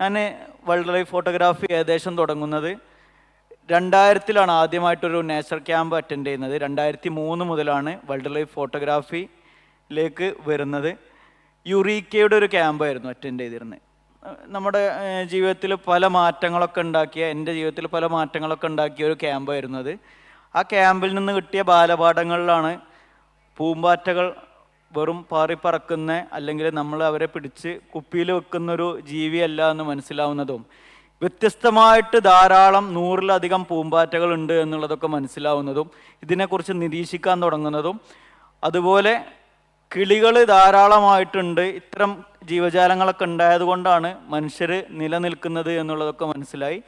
ഞാൻ wild life photography ഏകദേശം തുടങ്ങുന്നത് രണ്ടായിരത്തിലാണ് ആദ്യമായിട്ടൊരു നേച്ചർ ക്യാമ്പ് അറ്റൻഡ് ചെയ്യുന്നത്. രണ്ടായിരത്തി മൂന്ന് മുതലാണ് വൈൽഡ് ലൈഫ് ഫോട്ടോഗ്രാഫിയിലേക്ക് വരുന്നത്. യുറീക്കയുടെ ഒരു ക്യാമ്പായിരുന്നു അറ്റൻഡ് ചെയ്തിരുന്നത് നമ്മുടെ ജീവിതത്തിൽ പല മാറ്റങ്ങളൊക്കെ ഉണ്ടാക്കിയ എന്റെ ജീവിതത്തിൽ പല മാറ്റങ്ങളൊക്കെ ഉണ്ടാക്കിയ ഒരു ക്യാമ്പായിരുന്നു അത്. ആ ക്യാമ്പിൽ നിന്ന് കിട്ടിയ ബാലപാഠങ്ങളിലാണ് പൂമ്പാറ്റകൾ വെറും പാറിപ്പറക്കുന്ന അല്ലെങ്കിൽ നമ്മൾ അവരെ പിടിച്ച് കുപ്പിയിൽ വെക്കുന്ന ഒരു ജീവിയല്ല എന്ന് മനസ്സിലാവുന്നതും വ്യത്യസ്തമായിട്ട് ധാരാളം നൂറിലധികം പൂമ്പാറ്റകൾ ഉണ്ട് എന്നുള്ളതൊക്കെ മനസ്സിലാവുന്നതും ഇതിനെക്കുറിച്ച് നിരീക്ഷിക്കാൻ തുടങ്ങുന്നതും അതുപോലെ കിളികൾ ധാരാളമായിട്ടുണ്ട്. ഇത്തരം ജീവജാലങ്ങളൊക്കെ ഉണ്ടായതുകൊണ്ടാണ് മനുഷ്യർ നിലനിൽക്കുന്നത് എന്നുള്ളതൊക്കെ മനസ്സിലായി.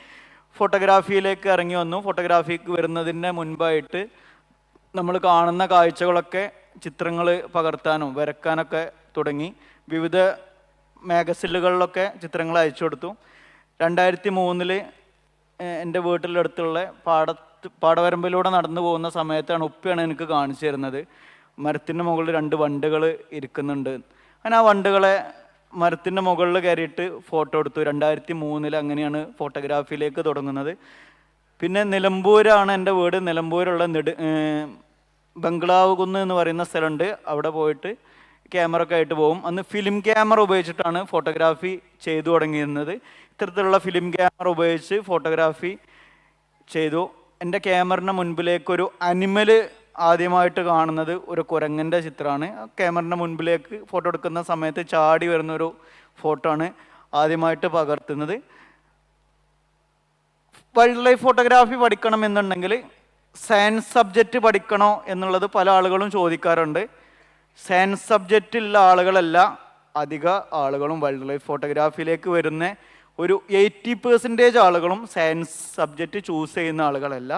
ഫോട്ടോഗ്രാഫിയിലേക്ക് ഇറങ്ങി വന്നു. ഫോട്ടോഗ്രാഫിക്ക് വരുന്നതിന്റെ മുൻപായിട്ട് നമ്മൾ കാണുന്ന കാഴ്ചകളൊക്കെ ചിത്രങ്ങൾ പകർത്താനും വരക്കാനൊക്കെ തുടങ്ങി. വിവിധ മാഗസിനുകളിലൊക്കെ ചിത്രങ്ങൾ അയച്ചു കൊടുത്തു. രണ്ടായിരത്തി മൂന്നിൽ എന്റെ വീട്ടിലടുത്തുള്ള പാടത്ത് പാടവരമ്പിലൂടെ നടന്നു പോകുന്ന സമയത്താണ് ഉപ്പയാണ് എനിക്ക് കാണിച്ചു തരുന്നത്. മരത്തിന്റെ മുകളിൽ രണ്ട് വണ്ടുകൾ ഇരിക്കുന്നുണ്ട്. അങ്ങനെ ആ വണ്ടുകളെ മരത്തിന്റെ മുകളിൽ കയറിയിട്ട് ഫോട്ടോ എടുത്തു. രണ്ടായിരത്തി മൂന്നിൽ അങ്ങനെയാണ് ഫോട്ടോഗ്രാഫിയിലേക്ക് തുടങ്ങുന്നത്. പിന്നെ നിലമ്പൂരാണ് എന്റെ വീട്. നിലമ്പൂരുള്ള നെടു ബംഗ്ലാവ് കുന്ന് എന്ന് പറയുന്ന സ്ഥലമുണ്ട്. അവിടെ പോയിട്ട് ക്യാമറ ഒക്കെ ആയിട്ട് പോകും. അന്ന് ഫിലിം ക്യാമറ ഉപയോഗിച്ചിട്ടാണ് ഫോട്ടോഗ്രാഫി ചെയ്തു തുടങ്ങിയിരുന്നത്. ഇത്തരത്തിലുള്ള ഫിലിം ക്യാമറ ഉപയോഗിച്ച് ഫോട്ടോഗ്രാഫി ചെയ്തു. എന്റെ ക്യാമറിന്റെ മുൻപിലേക്കൊരു അനിമൽ ആദ്യമായിട്ട് കാണുന്നത് ഒരു കുരങ്ങന്റെ ചിത്രമാണ്. ക്യാമറിന്റെ മുൻപിലേക്ക് ഫോട്ടോ എടുക്കുന്ന സമയത്ത് ചാടി വരുന്ന ഒരു ഫോട്ടോ ആണ് ആദ്യമായിട്ട് പകർത്തുന്നത്. വൈൽഡ് ലൈഫ് ഫോട്ടോഗ്രാഫി പഠിക്കണം എന്നുണ്ടെങ്കിൽ സയൻസ് സബ്ജക്റ്റ് പഠിക്കണോ എന്നുള്ളത് പല ആളുകളും ചോദിക്കാറുണ്ട്. സയൻസ് സബ്ജക്റ്റ് ഉള്ള ആളുകളല്ല അധിക ആളുകളും വൈൽഡ് ലൈഫ് ഫോട്ടോഗ്രാഫിയിലേക്ക് വരുന്ന ഒരു എയ്റ്റി പെർസെന്റേജ് ആളുകളും സയൻസ് സബ്ജക്റ്റ് ചൂസ് ചെയ്യുന്ന ആളുകളല്ല.